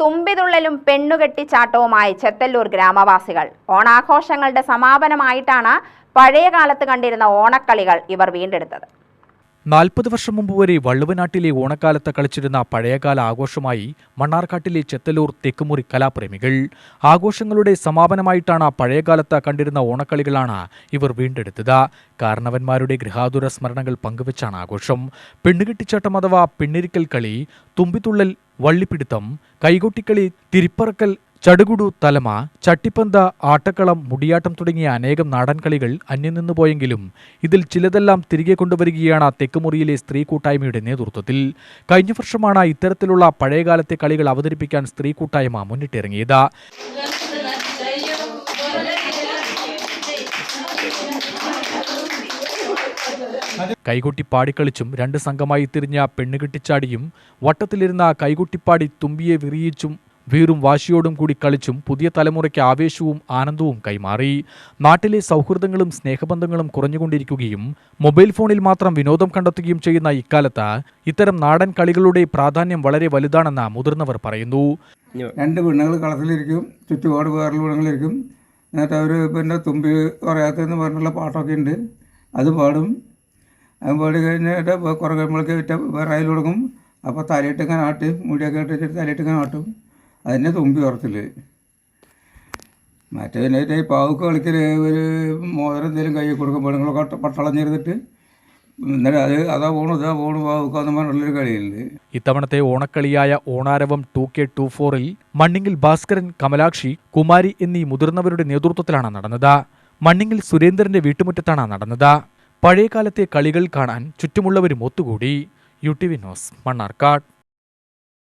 തുമ്പിതുള്ളലും പെണ്ണുകെട്ടിച്ചാട്ടവുമായി ചെത്തല്ലൂർ ഗ്രാമവാസികൾ. ഓണാഘോഷങ്ങളുടെ സമാപനമായിട്ടാണ് പഴയ കാലത്ത് കണ്ടിരുന്ന ഓണക്കളികൾ ഇവർ വീണ്ടെടുത്തത്. നാൽപ്പത് വർഷം മുമ്പ് വരെ വള്ളുവനാട്ടിലെ ഓണക്കാലത്ത് കളിച്ചിരുന്ന പഴയകാല ആഘോഷമായി മണ്ണാർക്കാട്ടിലെ ചെത്തലൂർ തെക്കുമുറി കലാപ്രേമികൾ. ആഘോഷങ്ങളുടെ സമാപനമായിട്ടാണ് പഴയകാലത്ത് കണ്ടിരുന്ന ഓണക്കളികളാണ് ഇവർ വീണ്ടെടുത്തത്. കാരണവന്മാരുടെ ഗൃഹാതുര സ്മരണകൾ പങ്കുവച്ചാണ് ആഘോഷം. പെണ്ണുകെട്ടിച്ചാട്ടം അഥവാ പെണ്ണിരിക്കൽ കളി തുമ്പിത്തുള്ളൽ വള്ളിപ്പിടുത്തം കൈകൊട്ടിക്കളി തിരിപ്പറക്കൽ ചടുകുടു തലമ ചട്ടിപ്പന്ത ആട്ടക്കളം മുടിയാട്ടം തുടങ്ങിയ അനേകം നാടൻ കളികൾ അന്യം നിന്നു പോയെങ്കിലും ഇതിൽ ചിലതെല്ലാം തിരികെ കൊണ്ടുവരികയാണ് തെക്കുമുറിയിലെ സ്ത്രീ കൂട്ടായ്മയുടെ നേതൃത്വത്തിൽ. കഴിഞ്ഞ വർഷമാണ് ഇത്തരത്തിലുള്ള പഴയകാലത്തെ കളികൾ അവതരിപ്പിക്കാൻ സ്ത്രീ കൂട്ടായ്മ മുന്നിട്ടിറങ്ങിയത്. കൈകൊട്ടി പാടിക്കളിച്ചും രണ്ട് സംഘമായി തിരിഞ്ഞ പെണ്ണുകെട്ടിച്ചാടിയും വട്ടത്തിലിരുന്ന കൈകൊട്ടിപ്പാടി തുമ്പിയെ വിറിയിച്ചും വീറും വാശിയോടും കൂടി കളിച്ചും പുതിയ തലമുറയ്ക്ക് ആവേശവും ആനന്ദവും കൈമാറി. നാട്ടിലെ സൗഹൃദങ്ങളും സ്നേഹബന്ധങ്ങളും കുറഞ്ഞുകൊണ്ടിരിക്കുകയും മൊബൈൽ ഫോണിൽ മാത്രം വിനോദം കണ്ടെത്തുകയും ചെയ്യുന്ന ഇക്കാലത്ത് ഇത്തരം നാടൻ കളികളുടെ പ്രാധാന്യം വളരെ വലുതാണെന്ന് മുതിർന്നവർ പറയുന്നു. രണ്ട് പെണ്ണുങ്ങൾ കളത്തിലിരിക്കും ചുറ്റുപാട് വേറെ പെണ്ണുങ്ങളിരിക്കും എന്നിട്ട് അവർ പിന്നെ തുമ്പി പറയാത്തെന്ന് പറഞ്ഞുള്ള പാട്ടൊക്കെ ഉണ്ട്. അത് പാടും. പാടി കഴിഞ്ഞിട്ട് കുറേ കഴിയുമ്പോഴേക്ക് വേറെ അതിൽ തുടങ്ങും അപ്പോൾ തലയിട്ട് ഇങ്ങനെ ആട്ടി മുടിയൊക്കെ ഇട്ടിട്ട് തലയിട്ട് ഇങ്ങനെ ആട്ടും. അതിനെ തുമ്പി ഉറത്തിൽ മറ്റേ പിന്നെ ഈ പാവുക്ക് കളിക്കൽ ഒരു മോതിരം എന്തെങ്കിലും കൈ കൊടുക്കും പെണ്ണുങ്ങളൊക്കെ പട്ടളഞ്ഞിരുന്നിട്ട് എന്നിട്ട് അത് അതാ പോണു ഇതാ പോണു പാവുക്കാന്ന് പറഞ്ഞുള്ളൊരു കളിയുണ്ട്. ഇത്തവണത്തെ ഓണക്കളിയായ ഓണാരവം ടു കെ ടു ഫോറിൽ മണ്ണിങ്ങിൽ ഭാസ്കരൻ കമലാക്ഷി കുമാരി എന്നീ മുതിർന്നവരുടെ നേതൃത്വത്തിലാണ് നടന്നത്. മണ്ണിങ്ങിൽ സുരേന്ദ്രന്റെ വീട്ടുമുറ്റത്താണ് നടന്നത്. പഴയകാലത്തെ കളികൾ കാണാൻ ചുറ്റുമുള്ളവരും ഒത്തുകൂടി. U T V news Mannarkkad.